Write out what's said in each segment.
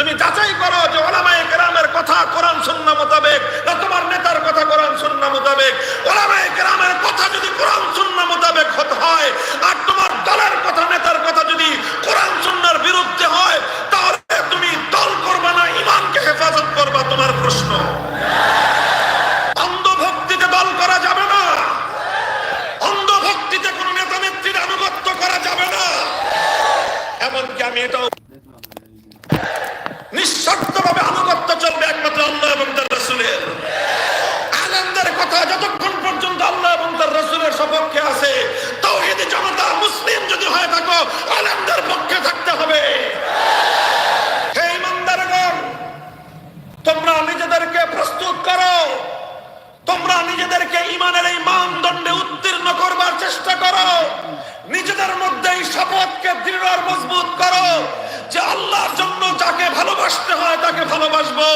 তুমি যাচাই করো যে ওলামায়ে কেরামের কথা কোরআন সুন্নাহ মোতাবেক না তোমার নেতার কথা কোরআন শূন্য মোতাবেক। ওলামায়ে কেরামের কথা যদি কোরআন শূন্য মোতাবেক হয় আর তোমার দলের কথা নেতার কথা যদি কোরআন সুন্নাহর বিরুদ্ধে হয় তাহলে তুমি দল করবে না ইমানকে হেফাজত করবা তোমার প্রশ্ন অন্ধভক্তিতে দল করা যাবে না অন্ধভক্তিতে কোনো নেতা নেত্রীর আনুগত্য করা যাবে না এমনকি আমি এটাও নিঃশর্তভাবে আনুগত্য চলবে একমাত্র আল্লাহ এবং তার রসুলের আনন্দের কথা যতক্ষণ পর্যন্ত আল্লাহ এবং তার রসুলের সপক্ষে আছে তৌহিদি জনতা মুসলিম যদি হয়ে থাকো আনন্দের পক্ষে থাকতে হবে হে ইমানদারগণ তোমরা নিজেদেরকে প্রস্তুত করো তোমরা নিজেদেরকে ইমানের এই মানদণ্ডে উত্তীর্ণ করবার চেষ্টা করো। নিজেদের মধ্যে এই শপথকে দৃঢ় আর মজবুত করো যে আল্লাহর জন্য যাকে ভালোবাসতে হয় তাকে ভালোবাসবো।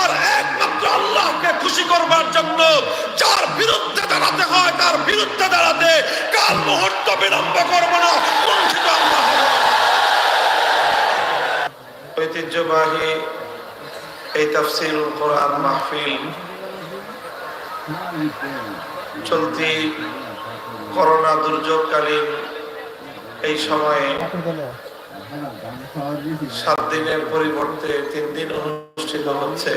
আর একমাত্র আল্লাহকে খুশি করবার জন্য যার বিরুদ্ধে দাঁড়াতে হয় তার বিরুদ্ধে দাঁড়াতে কাল মুহূর্ত বিলম্ব করব না কুণ্ঠিত আল্লাহ। ঐতিহ্যবাহী এই তাফসিরুল কোরআন মাহফিল চলতি করোনা দুর্যোগকালীন এই সময়ে সাত দিনের পরিবর্তে তিন দিন অনুষ্ঠিত হচ্ছে।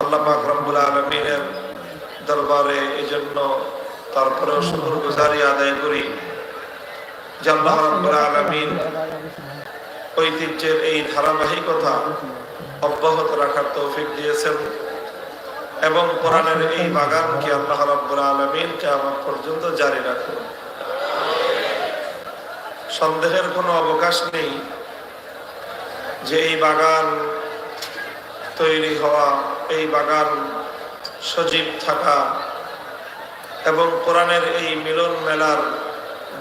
আল্লাহ পাক রব্বুল আলমিনের দরবারে এই জন্য তারপরেও শুকুর গুজারি আদায় করি। যে আল্লাহ রব্বুল আলমিন ঐতিহ্যের এই ধারাবাহিকতা অব্যাহত রাখার তৌফিক দিয়েছেন। এবং কোরআনের এই বাগানকে আল্লাহ রাব্বুল আলামিন কিয়ামত পর্যন্ত জারি রাখুন। সন্দেহের কোনো অবকাশ নেই যে এই বাগান তৈরি হওয়া, এই বাগান সজীব থাকা এবং কোরআনের এই মিলন মেলার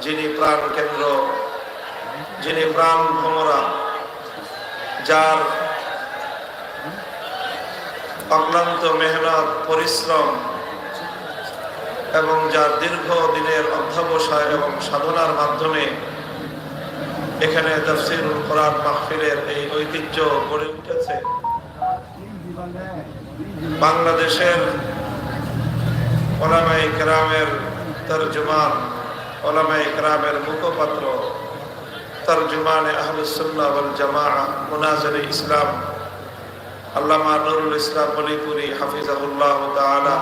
যিনি প্রাণ কেন্দ্র, যিনি প্রাণ ভ্রমরা যার অক্লান্ত মেহনত, পরিশ্রম এবং যার দীর্ঘ দিনের অধ্যাবসায় এবং সাধনার মাধ্যমে এখানে তফসিরুল কোরআন মাহফিলের এই ঐতিহ্য গড়ে উঠেছে। বাংলাদেশের ওলামাই কেরামের তর্জমান ওলামাই কেরামের মুখপাত্র তর্জমান আহলুসুল্লাহ জামাআ মুনাজির ইসলাম আল্লামা নুরুল ইসলাম বলিপুরি হাফিজাহুল্লাহ তাআলা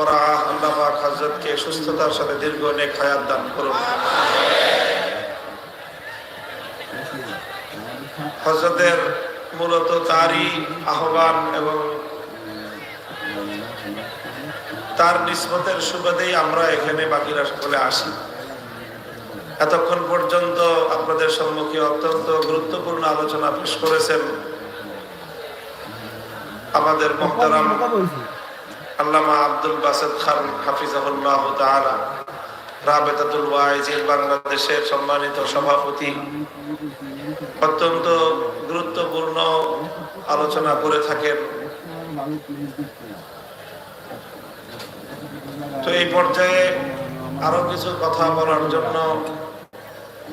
ওরা আল্লাহ পাক হযরতকে সুস্থতার সাথে দীর্ঘ নেক হায়াত দান করুন। হযরতের মূলত তারই আহ্বান এবং তার নিসবতের সুবাদেই আমরা এখানে বাকিরা সকলে আসি। এতক্ষণ পর্যন্ত আপনাদের সম্মুখে অত্যন্ত গুরুত্বপূর্ণ আলোচনা পেশ করেছেন আমাদের মোহতারাম আল্লামা আব্দুল বাসেদ খান হাফিজাহুল্লাহ তাআলা রাবেতাতুল ওয়াইজির বাংলাদেশের সম্মানিত সভাপতি। অত্যন্ত গুরুত্বপূর্ণ আলোচনা করে থাকেন। তো এই পর্যায়ে আরও কিছু কথা বলার জন্য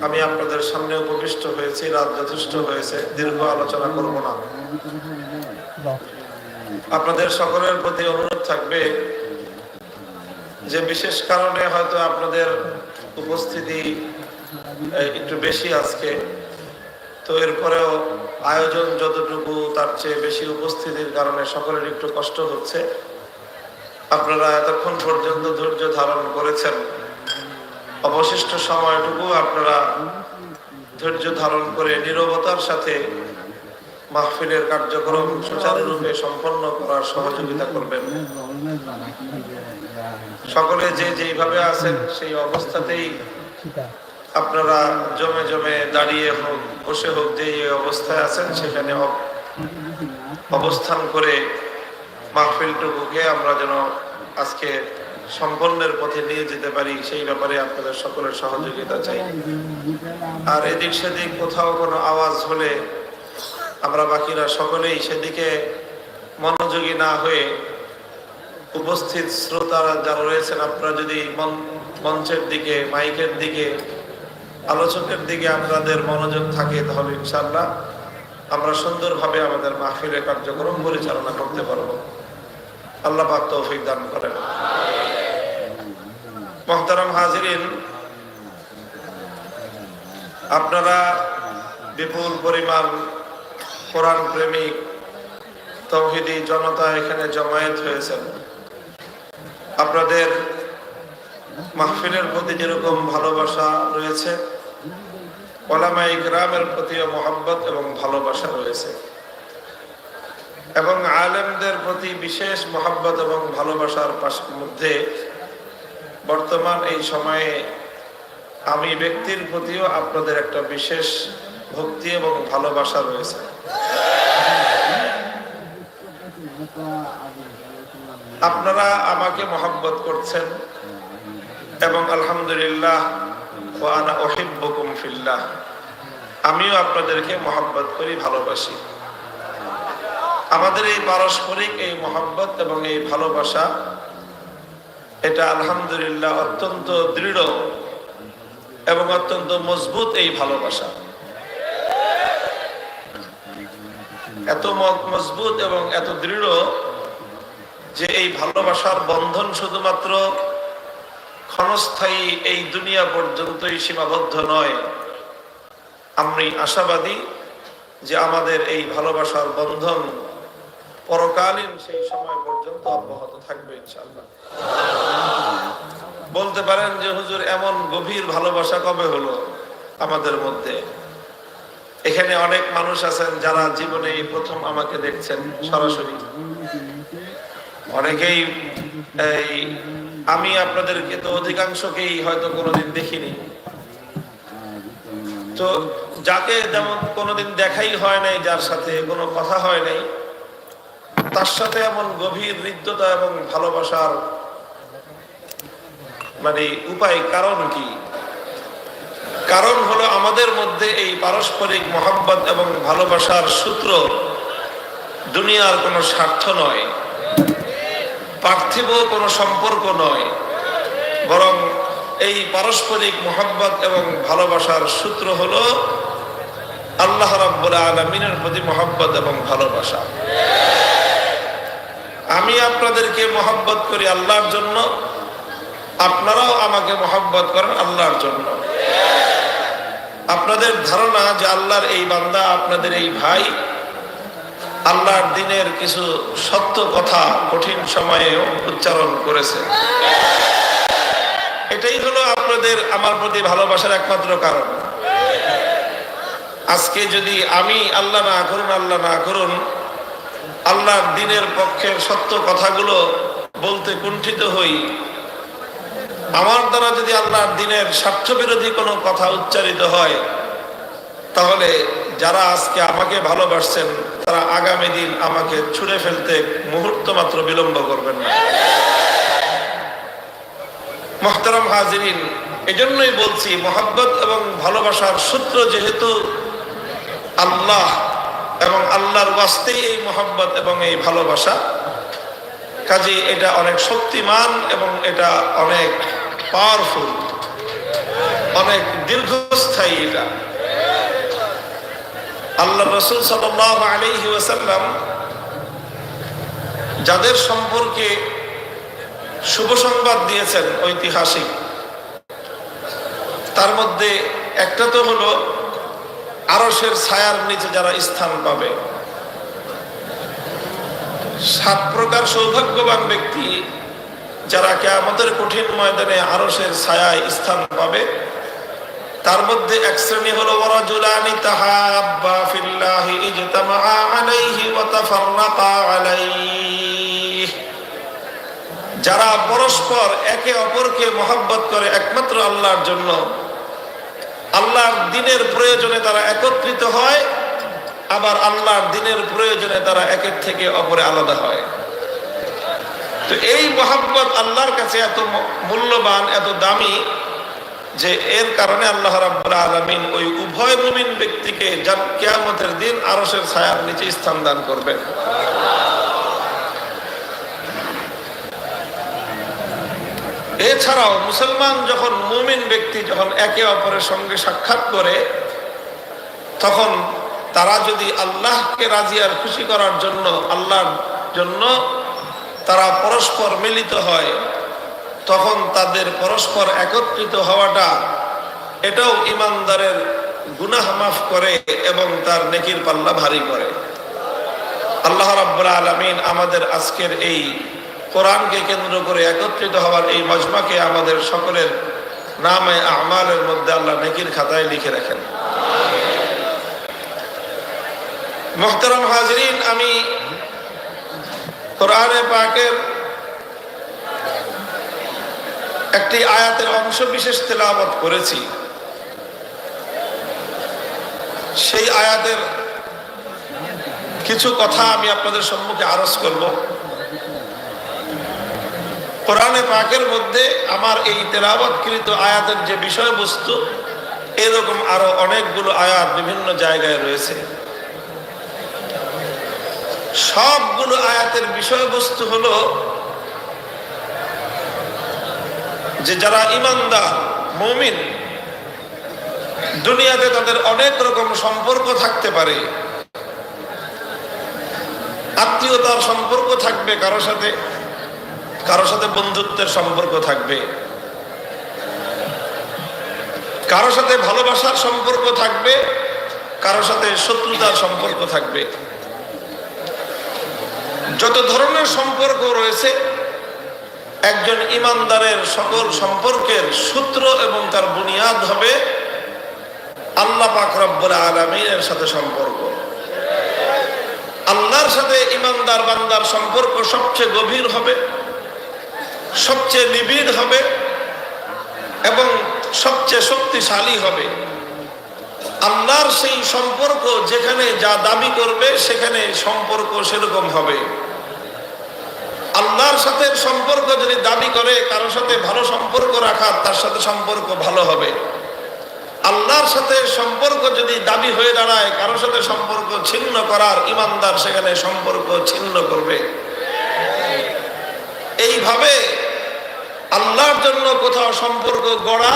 আমি আপনাদের সামনে উপবিষ্ট হয়েছি রাত যথেষ্ট হয়েছে দীর্ঘ আলোচনা করব না। আপনাদের সকলের প্রতি অনুরোধ থাকবে যে বিশেষ কারণে হয়তো আপনাদের উপস্থিতি একটু বেশি আজকে। তো এরপরেও আয়োজন যতটুকু তার চেয়ে বেশি উপস্থিতির কারণে সকলের একটু কষ্ট হচ্ছে। আপনারা এতক্ষণ পর্যন্ত ধৈর্য ধারণ করেছেন। অবশিষ্ট সময়টুকু আপনারা ধৈর্য ধারণ করে নিরবতার সাথে মাহফিলের কার্যক্রম সুচারুরূপে সম্পন্ন করার সহযোগিতা করবেন। সকলে যে যেইভাবে আছেন, সেই অবস্থাতেই আপনারা জমে জমে দাঁড়িয়ে হোক, বসে হোক যে অবস্থায় আছেন, সেখানে অব- অবস্থান করে মাহফিলটুকুকে আমরা যেন আজকে সম্পন্নের পথে নিয়ে যেতে পারি, সেই ব্যাপারে আপনাদের সকলের সহযোগিতা চাই। আর এদিক সেদিক কোথাও কোনো আওয়াজ হলে আমরা বাকিরা সকলেই সেদিকে মনোযোগী না হয়ে উপস্থিত শ্রোতারা যারা রয়েছেন, আপনারা যদি মঞ্চের দিকে, মাইকের দিকে, আলোচকের দিকে আপনাদের মনোযোগ থাকে, তাহলে ইনশাল্লাহ আমরা সুন্দরভাবে আমাদের মাহফিলের কার্যক্রম পরিচালনা করতে পারব। আল্লাহ পাক তৌফিক দান করেন। মহতারাম হাজিরিন, আপনারা বিপুল পরিমাণ কোরআন প্রেমিক, তৌহিদি জনতা এখানে জমায়েত হয়েছেন। আপনাদের মাহফিলের প্রতি যেরকম ভালোবাসা রয়েছে ওলামাই গ্রামের প্রতিও মহব্বত এবং ভালোবাসা রয়েছে। এবং আলেমদের প্রতি বিশেষ মহব্বত এবং ভালোবাসার মধ্যে বর্তমান এই সময়ে আমি ব্যক্তির প্রতিও আপনাদের একটা বিশেষ ভক্তি এবং ভালোবাসা রয়েছে। আপনারা আমাকে মহব্বত করছেন এবং আলহামদুলিল্লাহ ফিল্লাহ। আমিও আপনাদেরকে মহব্বত করি, ভালোবাসি। আমাদের এই পারস্পরিক এই মহব্বত এবং এই ভালোবাসা, এটা আলহামদুলিল্লাহ অত্যন্ত দৃঢ় এবং অত্যন্ত মজবুত এই ভালোবাসা। এত মজবুত এবং এত দৃঢ় যে এই ভালোবাসার বন্ধন শুধুমাত্র ক্ষণস্থায়ী এই দুনিয়া পর্যন্তই সীমাবদ্ধ নয়। আমি আশাবাদী যে আমাদের এই ভালোবাসার বন্ধন পরকালীন সেই সময় পর্যন্ত অব্যাহত থাকবে, ইনশাআল্লাহ। বলতে পারেন যে, হুজুর, এমন গভীর ভালোবাসা কবে হলো আমাদের মধ্যে? এখানে অনেক মানুষ আছেন যারা জীবনে প্রথম আমাকে দেখছেন সরাসরি। অনেকেই এই, আমি আপনাদেরকে তো অধিকাংশকেই হয়তো কোনোদিন দেখিনি। তো যাকে যেমন কোনোদিন দেখাই হয় নাই, যার সাথে কোনো কথা হয় নাই, তার সাথে এমন গভীর হৃদ্যতা এবং ভালোবাসার মানে উপায় কারণ কি? কারণ হলো আমাদের মধ্যে এই পারস্পরিক মহাব্বত এবং ভালোবাসার সূত্র দুনিয়ার কোনো স্বার্থ নয় পার্থিব কোনো সম্পর্ক নয়, বরং এই পারস্পরিক মোহাব্বত এবং ভালোবাসার সূত্র হলো আল্লাহ রাব্বুল আলমিনের প্রতি মোহাব্বত এবং ভালোবাসা। আমি আপনাদেরকে মোহাব্বত করি আল্লাহর জন্য, আপনারাও আমাকে মোহাব্বত করেন আল্লাহর জন্য। আপনাদের ধারণা যে আল্লাহর এই বান্দা আপনাদের এই ভাই, আল্লাহর দিনের কিছু সত্য কথা কঠিন সময়েও উচ্চারণ করেছে। এটাই হলো আপনাদের আমার প্রতি ভালোবাসার একমাত্র কারণ। আজকে যদি আমি আল্লাহ না করুন, আল্লাহ না করুন, আল্লাহর দিনের পক্ষের সত্য কথাগুলো বলতে কুণ্ঠিত হই আমার দ্বারা যদি আল্লাহর দিনের স্বার্থ বিরোধী কোনো কথা উচ্চারিত হয়, তাহলে যারা আজকে আমাকে ভালোবাসছেন, তারা আগামী দিন আমাকে ছুঁড়ে ফেলতে মুহূর্ত মাত্র বিলম্ব করবেন না। মোহতারাম হাজিরিন, এজন্যই বলছি, মোহাব্বত এবং ভালোবাসার সূত্র যেহেতু আল্লাহ এবং আল্লাহর ওয়াস্তেই এই মোহাব্বত এবং এই ভালোবাসা কাজে এটা অনেক শক্তিমান এবং এটা অনেক পাওয়ারফুল। অনেক দীর্ঘস্থায়ী এটা। আল্লাহ রসুল সাল্লাহ আলহি ওয়াসাল্লাম যাদের সম্পর্কে শুভ সংবাদ দিয়েছেন ঐতিহাসিক, তার মধ্যে একটা তো হলো আরসের ছায়ার নিচে যারা স্থান পাবে। সাত প্রকার সৌভাগ্যবান ব্যক্তি যারা কেয়ামতের কঠিন ময়দানে আরসের ছায়ায় স্থান পাবে, তার মধ্যে এক শ্রেণি হলো, ওয়ারাজুলানি তাহাব্বা ফিল্লাহি ইজতামা আলাইহি ওয়া তাফাররাকা যারা পরস্পর একে অপরকে মহব্বত করে একমাত্র আল্লাহর জন্য, আল্লাহর দিনের প্রয়োজনে তারা একত্রিত হয়, আবার আল্লাহর দিনের প্রয়োজনে তারা একের থেকে অপরে আলাদা হয়। তো এই মোহাম্মত আল্লাহর কাছে এত মূল্যবান, এত দামি যে এর কারণে আল্লাহ রাব্বুল আলামিন ওই উভয় মুমিন ব্যক্তিকে যার কিয়ামতের দিন আরশের ছায়ার নিচে স্থান দান করবেন। এছাড়াও মুসলমান যখন মুমিন ব্যক্তি যখন একে অপরের সঙ্গে সাক্ষাৎ করে, তখন তারা যদি আল্লাহকে রাজি আর খুশি করার জন্য, আল্লাহর জন্য তারা পরস্পর মিলিত হয় তখন তাদের পরস্পর একত্রিত হওয়াটা এটাও ইমানদারের গুনাহ মাফ করে এবং তার নেকির পাল্লা ভারী করে। আল্লাহ রাব্বুল আলামিন আমাদের আজকের এই কোরআনকে কেন্দ্র করে একত্রিত হওয়ার এই মজমাকে আমাদের সকলের নামে আমালের মধ্যে আল্লাহ নেকির খাতায় লিখে রাখেন। মোহতারাম হাজরিন আমি কোরআনে পাকের একটি আয়াতের অংশ বিশেষ তেলাওয়াত করেছি। সেই আয়াতের কিছু কথা আমি আপনাদের সম্মুখে আরজ করব। কোরআনে পাকের মধ্যে আমার এই তেলাওয়াতকৃত আয়াতের যে বিষয়বস্তু, এরকম আরও অনেকগুলো আয়াত বিভিন্ন জায়গায় রয়েছে। সবগুলো আয়াতের বিষয়বস্তু হলো যে যারা ইমানদার, মমিন, দুনিয়াতে তাদের অনেক রকম সম্পর্ক থাকতে পারে। আত্মীয়তার সম্পর্ক থাকবে কারও সাথে কারও সাথে বন্ধুত্বের সম্পর্ক থাকবে। কারও সাথে ভালোবাসার সম্পর্ক থাকবে, কারও সাথে শত্রুতার সম্পর্ক থাকবে। যত ধরনের সম্পর্ক রয়েছে, একজন ইমানদারের সকল সম্পর্কের সূত্র এবং তার বুনিয়াদ হবে আল্লাহ পাক আলমিনের সাথে সম্পর্ক। আল্লাহর সাথে ইমানদার বান্দার সম্পর্ক সবচেয়ে গভীর হবে, সবচেয়ে নিবিড় হবে এবং সবচেয়ে শক্তিশালী হবে। আল্লাহর সেই সম্পর্ক যেখানে যা দাবি করবে, সেখানে সম্পর্ক সেরকম হবে। আল্লাহর সাথে সম্পর্ক যদি দাবি করে, কারোর সাথে ভালো সম্পর্ক রাখার তার সাথে সম্পর্ক ভালো হবে। আল্লাহর সাথে সম্পর্ক যদি দাবি হয়ে দাঁড়ায়, কারোর সাথে সম্পর্ক ছিন্ন করার ইমানদার সেখানে সম্পর্ক ছিন্ন করবে। এইভাবে আল্লাহর জন্য কোথাও সম্পর্ক গড়া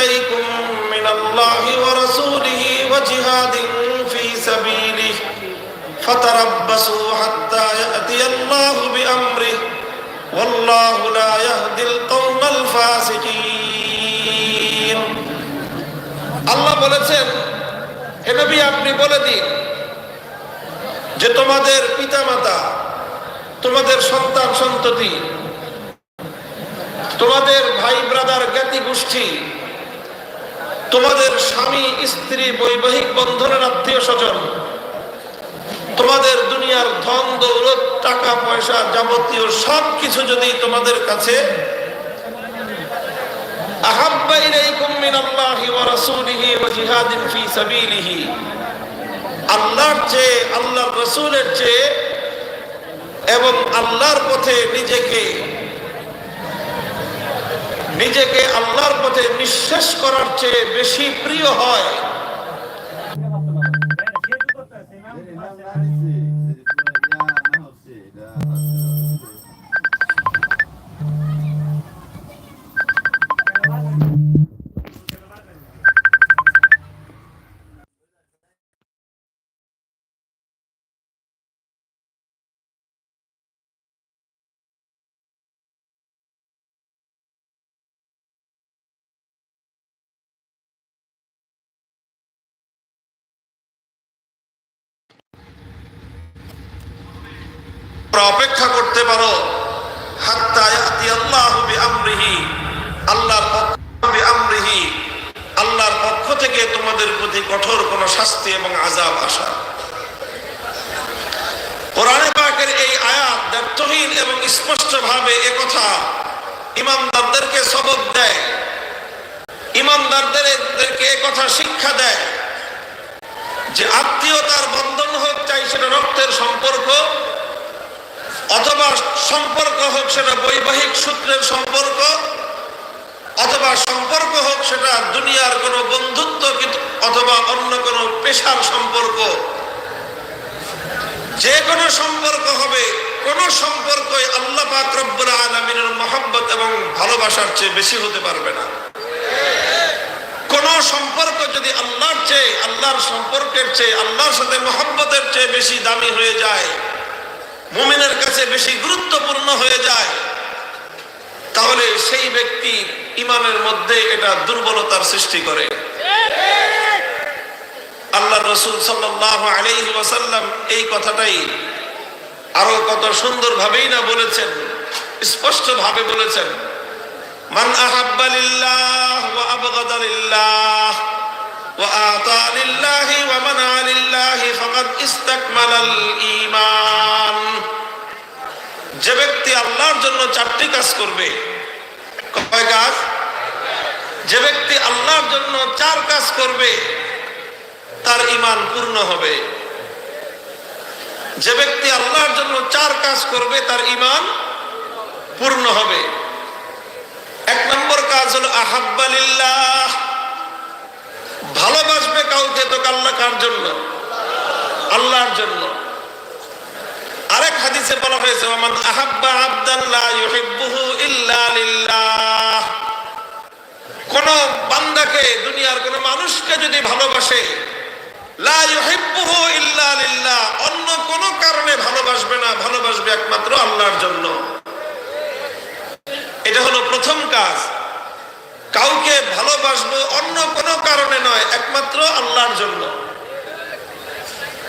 إليكم من الله ورسوله وجهاد في سبيله فتربصوا حتى يأتي الله بأمره والله لا يهدي القوم الفاسقين আল্লাহ বলেছেন হে নবী আপনি বলে দিন যে তোমাদের পিতামাতা তোমাদের সন্তান সন্ততি তোমাদের ভাই ব্রাদার জ্ঞাতি গোষ্ঠী তোমাদের স্বামী, স্ত্রী, বৈবাহিক বন্ধনের আত্মীয় স্বজন, তোমাদের দুনিয়ার ধন, দৌলত, টাকা, পয়সা যাবতীয় সব কিছু যদি তোমাদের কাছে আল্লাহর চেয়ে চেয়ে এবং আল্লাহর পথে নিজেকে নিজেকে আল্লাহর পথে নিঃশেষ করার চেয়ে বেশি প্রিয় হয়। অপেক্ষা করতে পারো। আল্লাহর পক্ষ থেকে তোমাদের প্রতি কঠোর কোন শাস্তি এবং আযাব আসা। কোরআনে পাকের এই আয়াত ব্যর্থহীন এবং স্পষ্ট ভাবে কথা ইমানদারদেরকে সবক দেয়। ইমানদারদেরকে কথা শিক্ষা দেয় যে আত্মীয়তার বন্ধন হোক চাই সেটা রক্তের সম্পর্ক অথবা সম্পর্ক হোক সেটা বৈবাহিক সূত্রের সম্পর্ক, অথবা সম্পর্ক হোক সেটা দুনিয়ার কোনো বন্ধুত্ব অথবা অন্য কোনো পেশার সম্পর্ক। যে কোনো সম্পর্ক হবে, কোন সম্পর্কই আল্লাহ পাক আলামিনের মহব্বত এবং ভালোবাসার চেয়ে বেশি হতে পারবে না। কোন সম্পর্ক যদি আল্লাহর চেয়ে, আল্লাহর সম্পর্কের চেয়ে, আল্লাহর সাথে মহব্বতের চেয়ে বেশি দামি হয়ে যায় মুমিনের কাছে বেশি গুরুত্বপূর্ণ হয়ে যায়, তাহলে সেই ব্যক্তি ইমানের মধ্যে এটা দুর্বলতার সৃষ্টি করে। আল্লাহ রসুল ওয়াসাল্লাম এই কথাটাই আরও কত সুন্দর ভাবেই না বলেছেন স্পষ্ট ভাবে বলেছেন, মান আহাব্বা লিল্লাহ ওয়া আবগাদা লিল্লাহি ওয়া মানা লিল্লাহি ফাকাদ ইস্তাকমালাল ঈমান যে ব্যক্তি আল্লাহর জন্য চারটি কাজ করবে, কয় কাজ? যে ব্যক্তি আল্লাহর জন্য চার কাজ করবে, তার ইমান পূর্ণ হবে। যে ব্যক্তি আল্লাহর জন্য চার কাজ করবে, তার ইমান পূর্ণ হবে। এক নম্বর কাজ হলো আহাব্বালিল্লাহ। ভালোবাসবে কাউকে তো আল্লাহ কার জন্য? আল্লাহর জন্য। আরেক হাদিসে বলা হয়েছে ওমান আহাব্বা আবদাল্লাহ ইউহিব্বুহু ইল্লা লিল্লাহ। কোন বান্দাকে, দুনিয়ার কোন মানুষকে যদি ভালোবাসে, লা ইউহিব্বুহু ইল্লা লিল্লাহ। অন্য কোন কারণে ভালোবাসবে না, ভালোবাসবে একমাত্র আল্লাহর জন্য। এটা হলো প্রথম কাজ। কাউকে ভালোবাসবো অন্য কোন কারণে নয়, একমাত্র আল্লাহর জন্য।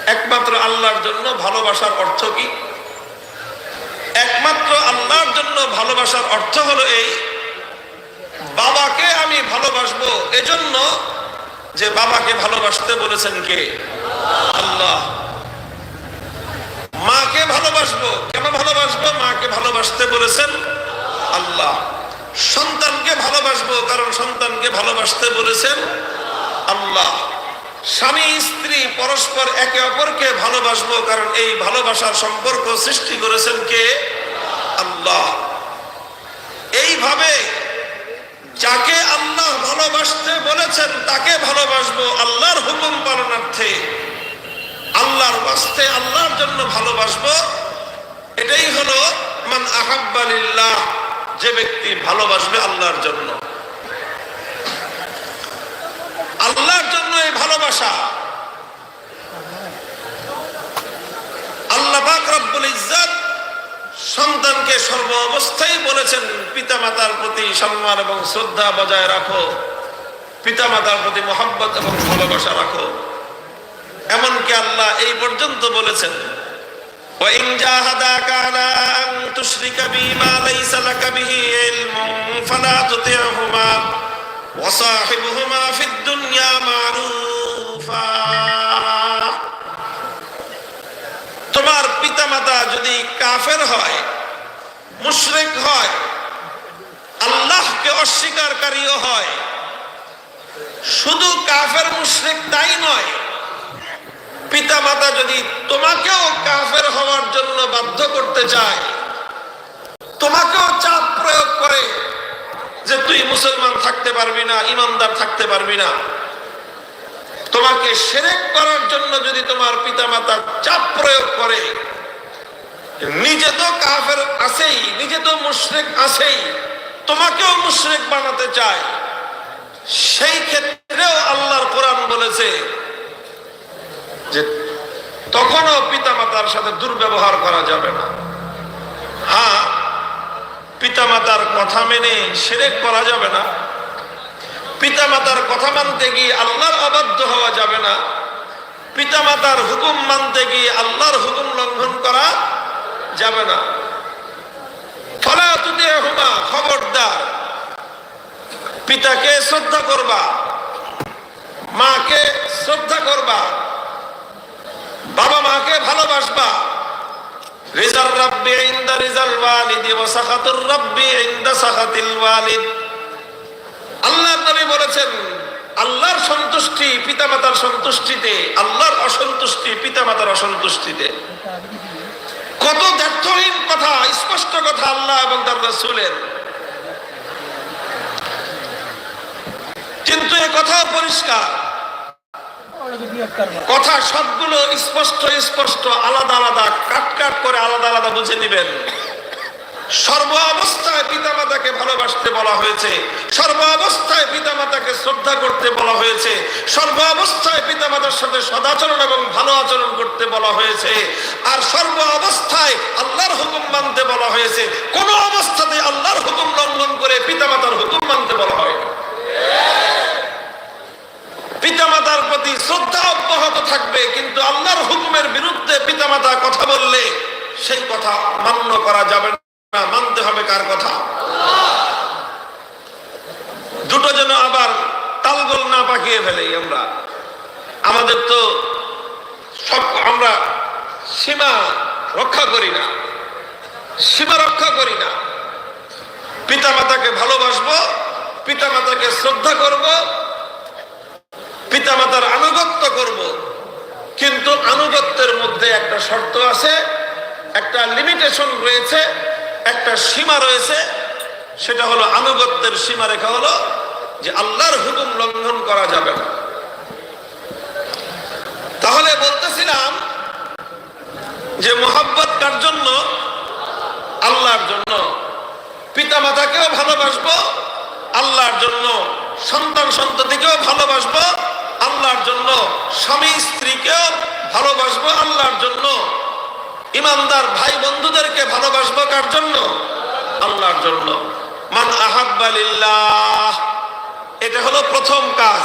একমাত্র আল্লাহর জন্য ভালোবাসার অর্থ কি? একমাত্র আল্লাহর জন্য ভালোবাসার অর্থ হলো এই, বাবাকে আমি ভালোবাসবো। এজন্য যে বাবাকে ভালোবাসতে বলেছেন কে? আল্লাহ মাকে ভালোবাসবো কেন ভালোবাসবো মাকে ভালোবাসতে বলেছেন আল্লাহ সন্তানকে ভালোবাসবো কারণ সন্তানকে ভালোবাসতে বলেছেন? আল্লাহ। স্বামী, স্ত্রী, পরস্পর একে অপরকে ভালোবাসবো কারণ এই ভালোবাসার সম্পর্ক সৃষ্টি করেছেন কে? আল্লাহ। এইভাবে যাকে আল্লাহ ভালোবাসতে বলেছেন, তাকে ভালোবাসবো আল্লাহর হুকুম পালনার্থে। আল্লাহর বাস্তে আল্লাহর জন্য ভালোবাসবো। এটাই হলো, মান আহাব্বালিল্লাহ যে ব্যক্তি ভালোবাসবে আল্লাহর জন্য। আল্লাহর জন্য এই ভালোবাসা আল্লাহ পাক রব্বুল ইজ্জত সন্তানকে সর্ব অবস্থায় বলেছেন পিতামাতার প্রতি সম্মান এবং শ্রদ্ধা বজায় রাখো পিতামাতার প্রতি মোহাম্মত এবং ভালোবাসা রাখো এমনকি আল্লাহ এই পর্যন্ত বলেছেন وإن جاهداك على أن تشرك بي ما ليس لك به علم فلا تطعهما وصاحبهما في الدنيا معروفا তোমার পিতামাতা যদি কাফের হয় মুশরিক হয় আল্লাহকে অস্বীকারকারীও হয় শুধু কাফের মুশরিক তাই নয় পিতামাতা যদি তোমাকেও কাফের হওয়ার জন্য বাধ্য করতে চায় তোমাকেও চাপ প্রয়োগ করে যে তুই মুসলমান থাকতে পারবি না, ইমানদার থাকতে পারবি না। তোমাকে সেরেক করার জন্য যদি তোমার পিতামাতা চাপ প্রয়োগ করে, নিজে তো কাফের আছেই, নিজে তো মুশরিক আছেই, তোমাকেও মুশরিক বানাতে চায়। সেই ক্ষেত্রেও আল্লাহর কোরআন বলেছে যে তখনও পিতামাতার সাথে দুর্ব্যবহার করা যাবে না। হ্যাঁ পিতামাতার কথা মেনে সেরেক করা যাবে না। পিতামাতার কথা মানতে গিয়ে আল্লাহর অবাধ্য হওয়া যাবে না। পিতামাতার হুকুম মানতে গিয়ে আল্লাহর হুকুম লঙ্ঘন করা যাবে না। ফলা তুতে হুমা খবরদার। পিতাকে শ্রদ্ধা করবা। মাকে শ্রদ্ধা করবা। বাবা মাকে ভালোবাসবা। রিজাল রাব্বি ইনদা রিজাল ওয়া সাখাতুর রাব্বি ইনদা সাখাতিল ওয়ালিদ। নবী বলেছেন, আল্লাহর সন্তুষ্টি পিতামাতার সন্তুষ্টিতে, আল্লাহর অসন্তুষ্টি পিতামাতার অসন্তুষ্টিতে। কত দ্ব্যর্থহীন কথা, স্পষ্ট কথা আল্লাহ এবং তার রাসূলের। কিন্তু এ কথা পরিষ্কার। কথা সবগুলো স্পষ্ট স্পষ্ট, আলাদা আলাদা কাট করে আলাদা আলাদা বুঝে নিবেন সর্ব অবস্থায় পিতামাতাকে ভালোবাসতে বলা হয়েছে সর্ব অবস্থায় পিতামাতাকে শ্রদ্ধা করতে বলা হয়েছে সর্ব অবস্থায় পিতামাতার সাথে সদাচরণ এবং ভালো আচরণ করতে বলা হয়েছে, আর সর্ব অবস্থায় আল্লাহর হুকুম মানতে বলা হয়েছে কোন অবস্থাতে আল্লাহর হুকুম লঙ্ঘন করে পিতামাতার হুকুম মানতে বলা হয় না। পিতামাতার প্রতি শ্রদ্ধা অব্যাহত থাকবে, কিন্তু আল্লাহর হুকুমের বিরুদ্ধে পিতামাতা কথা বললে সেই কথা মান্য করা যাবে না, মানতে হবে কার কথা? দুটো যেন আবার তালগোল না পাকিয়ে ফেলে আমরা। আমাদের তো সব আমরা সীমা রক্ষা করি না, সীমা রক্ষা করি না। পিতামাতাকে ভালোবাসবো, পিতামাতাকে শ্রদ্ধা করব পিতামাতার আনুগত্য করব। কিন্তু আনুগত্যের মধ্যে একটা শর্ত আছে, একটা লিমিটেশন রয়েছে, একটা সীমা রয়েছে। সেটা হলো আনুগত্যের সীমা রেখা হলো যে আল্লাহর হুকুম লঙ্ঘন করা যাবে না। তাহলে বলতেছিলাম যে মোহাব্বত কার জন্য? আল্লাহর জন্য। পিতা মাতাকেও ভালোবাসবো, আল্লাহর জন্য সন্তান সন্ততিকেও ভালোবাসবো আল্লাহর জন্য, স্বামী স্ত্রীকেও ভালোবাসবো আল্লাহর জন্য, ইমানদার ভাই বন্ধুদেরকে ভালোবাসবো কার জন্য? আল্লাহর জন্য। মান আহাব্বালিল্লাহ এটা হলো প্রথম কাজ।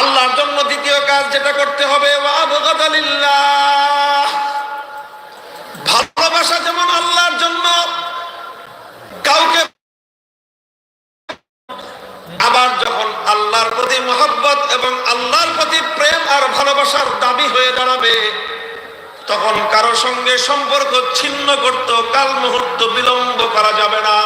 আল্লাহর জন্য দ্বিতীয় কাজ যেটা করতে হবে ভালোবাসা যেমন আল্লাহর জন্য, কাউকে আবার যখন আল্লাহর প্রতি মোহাব্বত এবং আল্লাহর প্রতি প্রেম আর ভালোবাসার দাবি হয়ে দাঁড়াবে, তখন কারও সঙ্গে সম্পর্ক ছিন্ন করত কাল মুহূর্ত বিলম্ব করা যাবে না।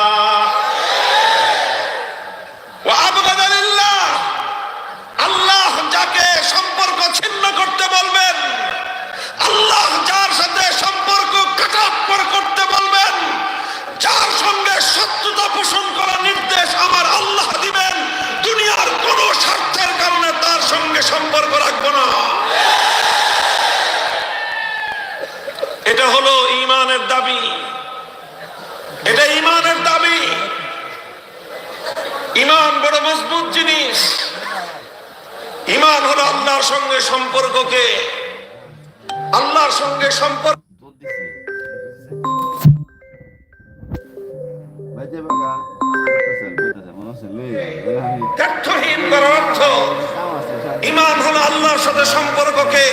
দাবি। এটা ইমানের দাবি। ইমান বড় মজবুত জিনিস। ইমান হলো আল্লাহর সঙ্গে সম্পর্ককে। আল্লাহর সঙ্গে সম্পর্ক মনে ইমান হলো আল্লাহর সাথে সম্পর্ককে।